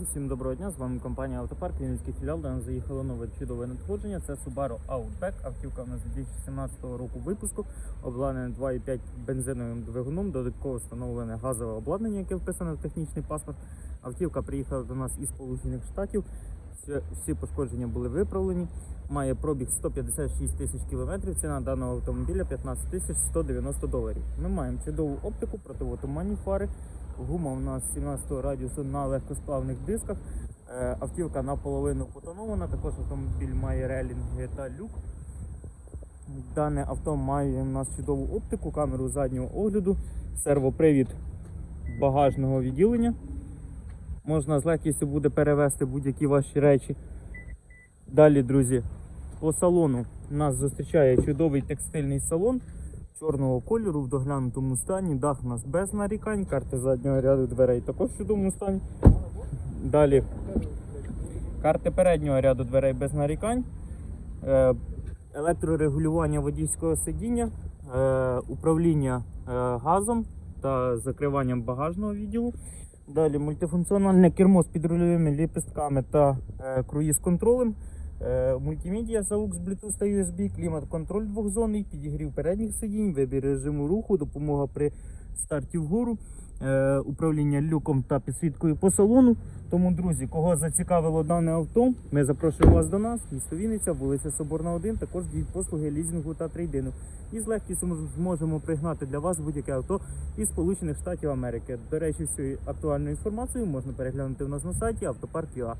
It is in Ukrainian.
Всім доброго дня, з вами компанія Автопарк, Вінницький філіал, де нам заїхало нове чудове надходження. Це Subaru Outback, автівка у нас 2017 року випуску, обладнана 2,5 бензиновим двигуном, додатково встановлене газове обладнання, яке вписане в технічний паспорт. Автівка приїхала до нас із Сполучених Штатів. Всі пошкодження були виправлені. Має пробіг 156 тисяч кілометрів. Ціна даного автомобіля 15 тисяч 190 доларів. Ми маємо чудову оптику, противотуманні фари. Гума у нас 17 радіусу на легкосплавних дисках. Е, Автівка наполовину потонована. Також автомобіль має релінги та люк. Дане авто має у нас чудову оптику, камеру заднього огляду, сервопривід багажного відділення. Можна з легкістю буде перевезти будь-які ваші речі. Далі, друзі, по салону нас зустрічає чудовий текстильний салон чорного кольору в доглянутому стані. Дах у нас без нарікань, карти заднього ряду дверей також в чудовому стані. Далі карти переднього ряду дверей без нарікань. Е, електрорегулювання водійського сидіння, е, управління е, газом та закриванням багажного відділу. Далі мультифункціональне кермо з підрульовими ліпістками та е, круїз-контролем. Е, Мультимедіа AUX, Bluetooth та USB, клімат-контроль двохзонний, підігрів передніх сидінь, вибір режиму руху, допомога при старті вгору, е, управління люком та підсвіткою по салону. Тому, друзі, кого зацікавило дане авто, ми запрошуємо вас до нас, місто Вінниця, вулиця Соборна 1, також діють послуги лізингу та трейдину. І з легкістю зможемо пригнати для вас будь-яке авто із Сполучених Штатів Америки. До речі, всю актуальну інформацію можна переглянути у нас на сайті автопарк.ua.